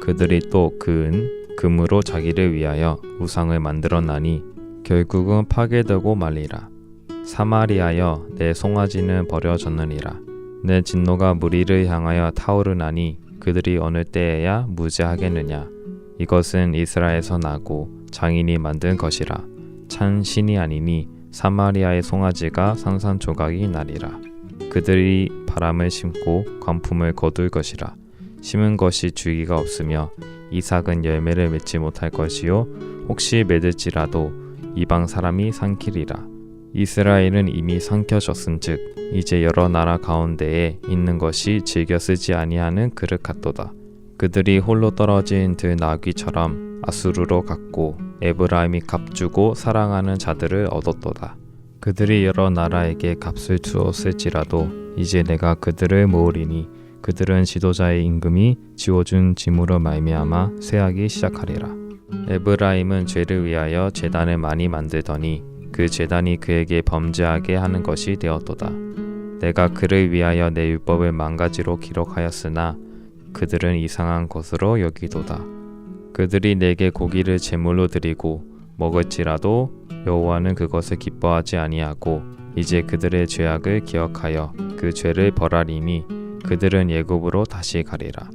그들이 또 그은 금으로 자기를 위하여 우상을 만들었나니 결국은 파괴되고 말리라. 사마리아여 내 송아지는 버려졌느니라. 내 진노가 무리를 향하여 타오르나니 그들이 어느 때에야 무죄하겠느냐. 이것은 이스라엘에서 나고 장인이 만든 것이라. 찬 신이 아니니 사마리아의 송아지가 산산조각이 나리라. 그들이 바람을 심고 광품을 거둘 것이라. 심은 것이 주기가 없으며 이삭은 열매를 맺지 못할 것이요 혹시 맺을지라도 이방 사람이 삼키리라. 이스라엘은 이미 삼켜졌은즉 이제 여러 나라 가운데에 있는 것이 즐겨 쓰지 아니하는 그릇 같도다. 그들이 홀로 떨어진 들 나귀처럼 아수르로 갔고 에브라임이 값주고 사랑하는 자들을 얻었도다. 그들이 여러 나라에게 값을 주었을지라도 이제 내가 그들을 모으리니 그들은 지도자의 임금이 지워준 짐으로 말미암아 쇠하기 시작하리라. 에브라임은 죄를 위하여 재단을 많이 만들더니 그 재단이 그에게 범죄하게 하는 것이 되었도다. 내가 그를 위하여 내 율법을 망가지로 기록하였으나 그들은 이상한 것으로 여기도다. 그들이 내게 고기를 제물로 드리고 먹을지라도 여호와는 그것을 기뻐하지 아니하고 이제 그들의 죄악을 기억하여 그 죄를 벌하리니 그들은 예굽으로 다시 가리라.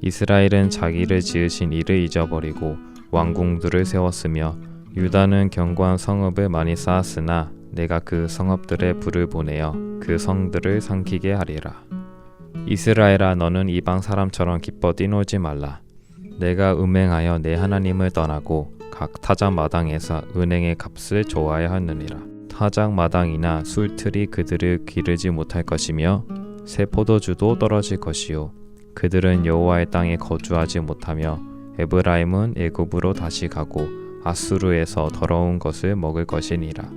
이스라엘은 자기를 지으신 이를 잊어버리고 왕궁들을 세웠으며 유다는 견고한 성읍을 많이 쌓았으나 내가 그 성읍들에 불을 보내어 그 성들을 삼키게 하리라. 이스라엘아 너는 이방 사람처럼 기뻐 뛰놀지 말라. 내가 음행하여 내 하나님을 떠나고 각 타작 마당에서 은행의 값을 좋아야 하느니라. 타작 마당이나 술틀이 그들을 기르지 못할 것이며 새 포도주도 떨어질 것이요 그들은 여호와의 땅에 거주하지 못하며 에브라임은 애굽으로 다시 가고 아수르에서 더러운 것을 먹을 것이니라.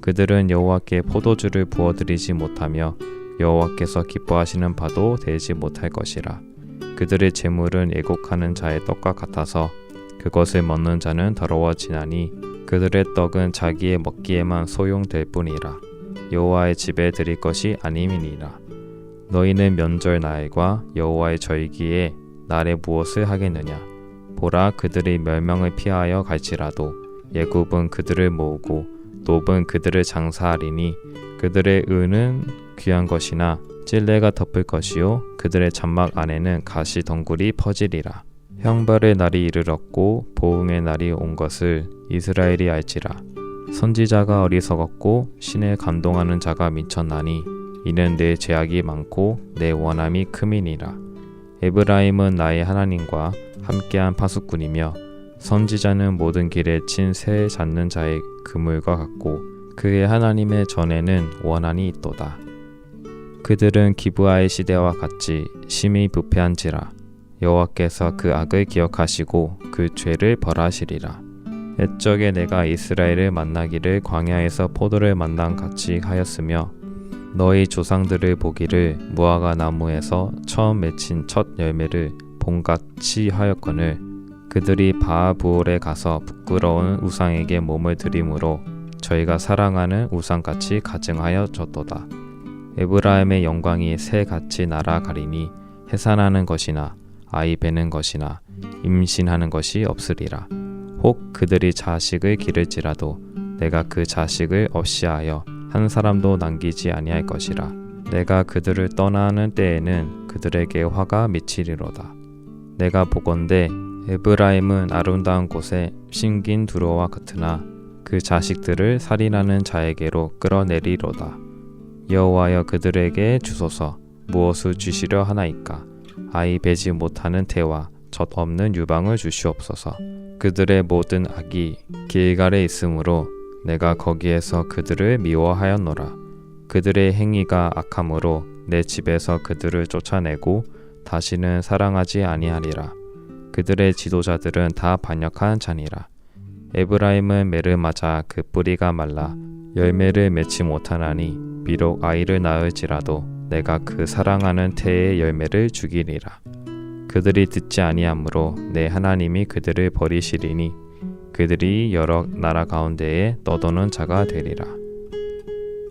그들은 여호와께 포도주를 부어드리지 못하며 여호와께서 기뻐하시는 바도 되지 못할 것이라. 그들의 재물은 애곡하는 자의 떡과 같아서 그것을 먹는 자는 더러워지나니 그들의 떡은 자기의 먹기에만 소용될 뿐이라. 여호와의 집에 드릴 것이 아님이니라. 너희는 면절 날과 여호와의 절기에 날에 무엇을 하겠느냐? 보라 그들이 멸망을 피하여 갈지라도 예굽은 그들을 모으고 노은 그들을 장사하리니 그들의 은은 귀한 것이나 찔레가 덮을 것이요 그들의 잔막 안에는 가시 덩굴이 퍼지리라 형벌의 날이 이르렀고 보응의 날이 온 것을 이스라엘이 알지라 선지자가 어리석었고 신에 감동하는 자가 미쳤나니 이는 내 죄악이 많고 내 원함이 크민이라 에브라임은 나의 하나님과 함께한 파수꾼이며 선지자는 모든 길에 친 새 잡는 자의 그물과 같고 그의 하나님의 전에는 원한이 있도다. 그들은 기브아의 시대와 같이 심히 부패한지라 여호와께서 그 악을 기억하시고 그 죄를 벌하시리라. 옛적에 내가 이스라엘을 만나기를 광야에서 포도를 만난 같이 하였으며 너희 조상들을 보기를 무화과 나무에서 처음 맺힌 첫 열매를 봄같이 하였거늘 그들이 바아부올에 가서 부끄러운 우상에게 몸을 들임으로 저희가 사랑하는 우상같이 가증하여 졌도다. 에브라임의 영광이 새같이 날아가리니 해산하는 것이나 아이 베는 것이나 임신하는 것이 없으리라. 혹 그들이 자식을 기를지라도 내가 그 자식을 없이하여 한 사람도 남기지 아니할 것이라. 내가 그들을 떠나는 때에는 그들에게 화가 미치리로다. 내가 보건대 에브라임은 아름다운 곳에 신긴 두로와 같으나 그 자식들을 살인하는 자에게로 끌어내리로다. 여호와여 그들에게 주소서 무엇을 주시려 하나이까 아이 베지 못하는 태와 젖 없는 유방을 주시옵소서 그들의 모든 악이 길갈에 있으므로 내가 거기에서 그들을 미워하였노라 그들의 행위가 악함으로 내 집에서 그들을 쫓아내고 다시는 사랑하지 아니하리라 그들의 지도자들은 다 반역한 자니라. 에브라임은 매를 맞아 그 뿌리가 말라 열매를 맺지 못하나니 비록 아이를 낳을지라도 내가 그 사랑하는 태의 열매를 주기리라. 그들이 듣지 아니하므로 내 하나님이 그들을 버리시리니 그들이 여러 나라 가운데에 떠도는 자가 되리라.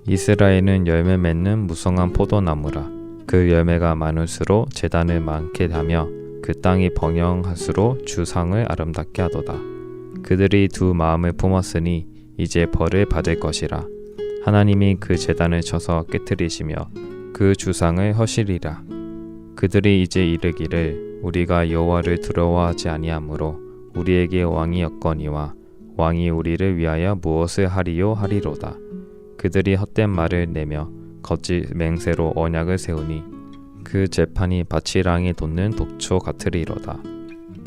이스라엘은 열매 맺는 무성한 포도나무라. 그 열매가 많을수록 재단을 많게 하며 그 땅이 번영할수록 주상을 아름답게 하도다. 그들이 두 마음을 품었으니 이제 벌을 받을 것이라. 하나님이 그 재단을 쳐서 깨뜨리시며 그 주상을 허시리라. 그들이 이제 이르기를 우리가 여호와를 두려워하지 아니하므로 우리에게 왕이 없거니와 왕이 우리를 위하여 무엇을 하리요 하리로다. 그들이 헛된 말을 내며 거짓 맹세로 언약을 세우니 그 재판이 바치랑이 돋는 독초 같으리로다.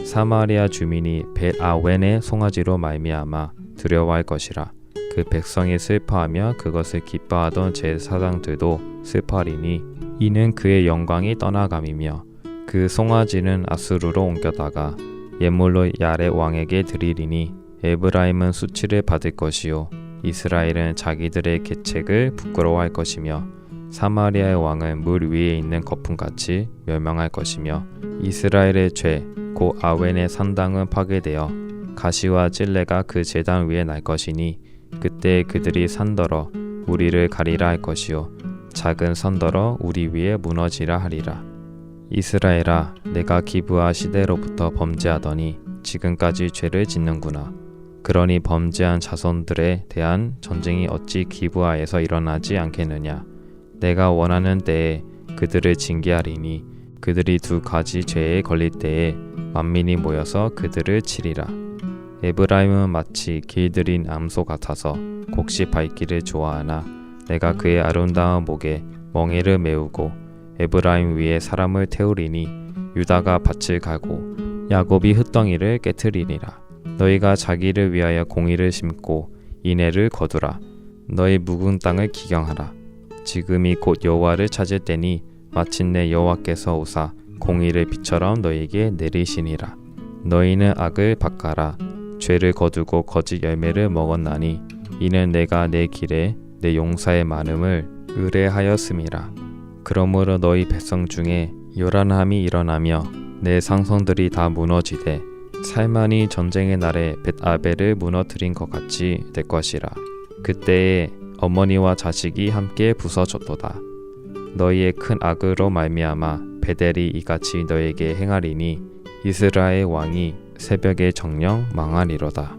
사마리아 주민이 벳 아웬의 송아지로 말미암아 두려워할 것이라. 그 백성이 슬퍼하며 그것을 기뻐하던 제사장들도 슬퍼하리니 이는 그의 영광이 떠나감이며 그 송아지는 아수르로 옮겨다가 예물로 야레 왕에게 드리리니 에브라임은 수치를 받을 것이요. 이스라엘은 자기들의 계책을 부끄러워할 것이며 사마리아의 왕은 물 위에 있는 거품같이 멸망할 것이며 이스라엘의 죄 곧 아웬의 산당은 파괴되어 가시와 찔레가 그 제단 위에 날 것이니 그때 그들이 산더러 우리를 가리라 할 것이요. 작은 선더러 우리 위에 무너지라 하리라 이스라엘아 내가 기브아 시대로부터 범죄하더니 지금까지 죄를 짓는구나. 그러니 범죄한 자손들에 대한 전쟁이 어찌 기브아에서 일어나지 않겠느냐? 내가 원하는 때에 그들을 징계하리니 그들이 두 가지 죄에 걸릴 때에 만민이 모여서 그들을 치리라. 에브라임은 마치 길들인 암소 같아서 곡식 밟기를 좋아하나 내가 그의 아름다운 목에 멍에를 메우고 에브라임 위에 사람을 태우리니 유다가 밭을 갈고 야곱이 흙덩이를 깨뜨리리라. 너희가 자기를 위하여 공의를 심고 인애를 거두라. 너희 묵은 땅을 기경하라. 지금이 곧 여호와를 찾을 때니 마침내 여호와께서 오사 공의를 비처럼 너희에게 내리시니라. 너희는 악을 바꿔라. 죄를 거두고 거짓 열매를 먹었나니 이는 내가 내 길에 내 용사의 많음을 의뢰하였음이라 그러므로 너희 백성 중에 요란함이 일어나며 내 상성들이 다 무너지되 살만이 전쟁의 날에 벳아벨을 무너뜨린 것 같이 될 것이라. 그때에 어머니와 자식이 함께 부서졌도다. 너희의 큰 악으로 말미암아 베델이 이같이 너에게 행하리니 이스라엘 왕이 새벽에 정령 망하리로다